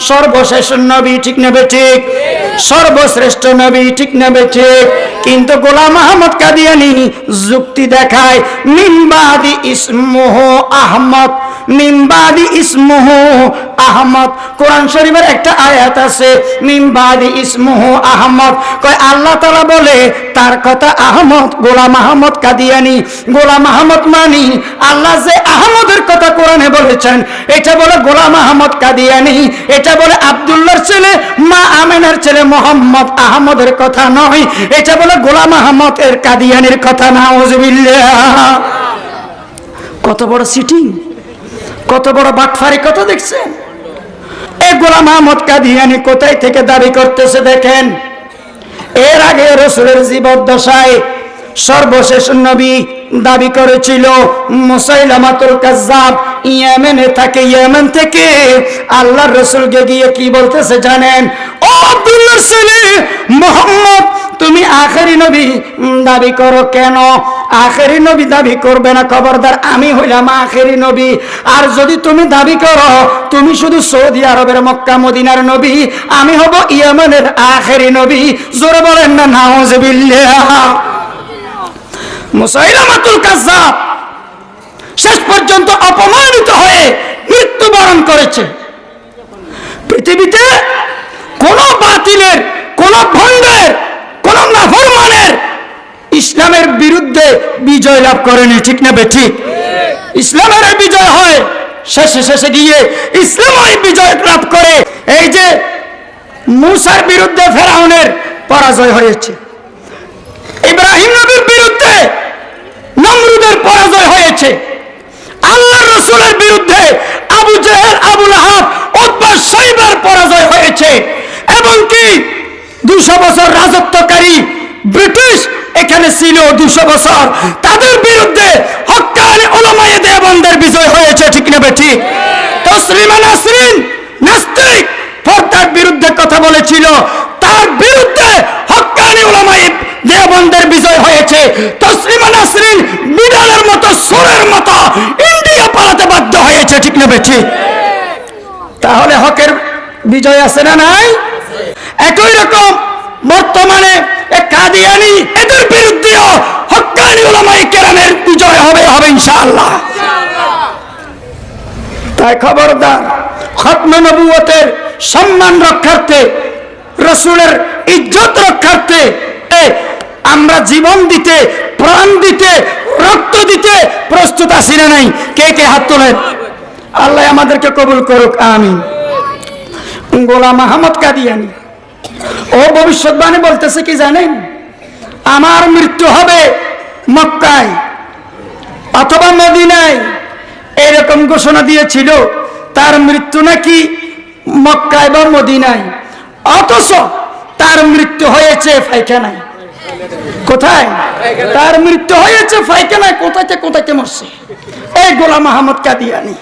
সর্বশেষ নবী ঠিক নেবে ঠিক সর্বশ্রেষ্ঠ নবী ঠিক নেবে ঠিক কিন্তু গোলাম আহমদ কাদিয়ানি যুক্তি দেখায় মিনবাদি ইসমুহ আহমদ। মিনবাদি ইসমুহ আহমদ। কোরআন শরীফের একটা আয়াত আছে মিনবাদি ইসমুহ আহমদ। কয়, আল্লাহ তাআলা বলে, তার কথা আহমদ, গোলাম আহমদ কাদিয়ানি। গোলাম আহমদ মানি, আল্লাহ যে আহমদের কথা কোরআনে বলেছেন, এটা বলে গোলাম আহমদ কাদিয়ানি, এটা বলে আব্দুল্লাহর ছেলে, মা আমেনার ছেলে মোহাম্মদ আহমদের কথা নয়, এটা বলে গোলাম আহমদ এর কাদিয়ানির কথা না কত বড় সিটিং কত বড় বাটফারি কথা দেখছেন? এ গোলাম আহমদ কাদিয়ানি কোথায় থেকে দাবি করতেছে দেখেন? এর আগে রসুলের জীবদ্দশায় সর্বশেষ নবী দাবি করেছিল, মুসাইলামাতুল কাজ্জাব ইয়েমেনে থাকে, ইয়েমেন থেকে আল্লাহর রসুলকে গিয়ে কি বলতেছে জানেন? ও আব্দুল্লাহ ছেলে মোহাম্মদ, তুমি আখেরি নবী দাবি করো কেন? আখেরি নবী দাবি করবে না, খবরদার, আমি হইলাম আখেরি নবী। আর যদি তুমি দাবি করো, তুমি শুধু সৌদি আরবের মক্কা, মদিনার নবী, আমি হব ইয়েমেনের আখেরি নবী। জোরে বলেন না, নাউজুবিল্লাহ। মুসাইলামাতুল কাজ্জাব শেষ পর্যন্ত অপমানিত হয়ে মৃত্যুবরণ করেছে। পৃথিবীতে কোন বাতিলের, কোন ভণ্ডের, কোন নাফরমানের ইসলামের বিরুদ্ধে বিজয় লাভ করেনি, ঠিক না ঠিক? ইসলামের বিজয় হয়, শেষে শেষে গিয়ে ইসলামই বিজয় লাভ করে। এই যে মুসার বিরুদ্ধে ফেরাউনের পরাজয় হয়েছে, ইব্রাহিম নবীর বিরুদ্ধে নমরুদের পরাজয় হয়েছে, আল্লাহ রসুলের বিরুদ্ধে আবু জেহেল আবুল আহাব উদ্বাস সাইবার পরাজয় হয়েছে, এবং কি দুশো বছর ব্রিটিশ ছিল দুশো বছর। তাদের বিরুদ্ধে হকানি ওলামায়ে দেবন্দের বিজয় হয়েছে, ঠিক নেবে ঠিক? তসলিমা নাসরিন নাস্তিক, পর্দার বিরুদ্ধে কথা বলেছিল। তার বিরুদ্ধে হকানি ওলামায়ে দেবন্দের বিজয় হয়েছে। তসলিমা নাসরিন বিড়ালের মতো, সুরের মতো ইন্ডিয়া পালাতে বাধ্য হয়েছে, ঠিক নেবে ঠিক? তাহলে হকের বিজয় আছে না নাই? একই রকম বর্তমানে কাদিয়ানি তাই খবরদার। খতম নবুয়তের সম্মান রক্ষার্থে, রসুলের ইজ্জত রক্ষার্থে আমরা জীবন দিতে, প্রাণ দিতে, রক্ত দিতে প্রস্তুত আছি না নাই? কে কে হাত তোলেন? আল্লাহ আমাদেরকে কবুল করুক, আমিন। গোলাম আহমদ কাদিয়ানি, ও ভবিষ্যৎবাণী বলতেছে কি জানেন? আমার মৃত্যু হবে মক্কায় অথবা মদিনায়। এরকম ঘোষণা দিয়েছিল, তার মৃত্যু নাকি মক্কায় বা মদিনায়। অথচ তার মৃত্যু হয়েছে ফাইখানায় কোথায়? তার মৃত্যু হয়েছে ফাইখানায় কোথাকে কোথাকে মরছে? এই গোলাম আহমদ কাদিয়ানি।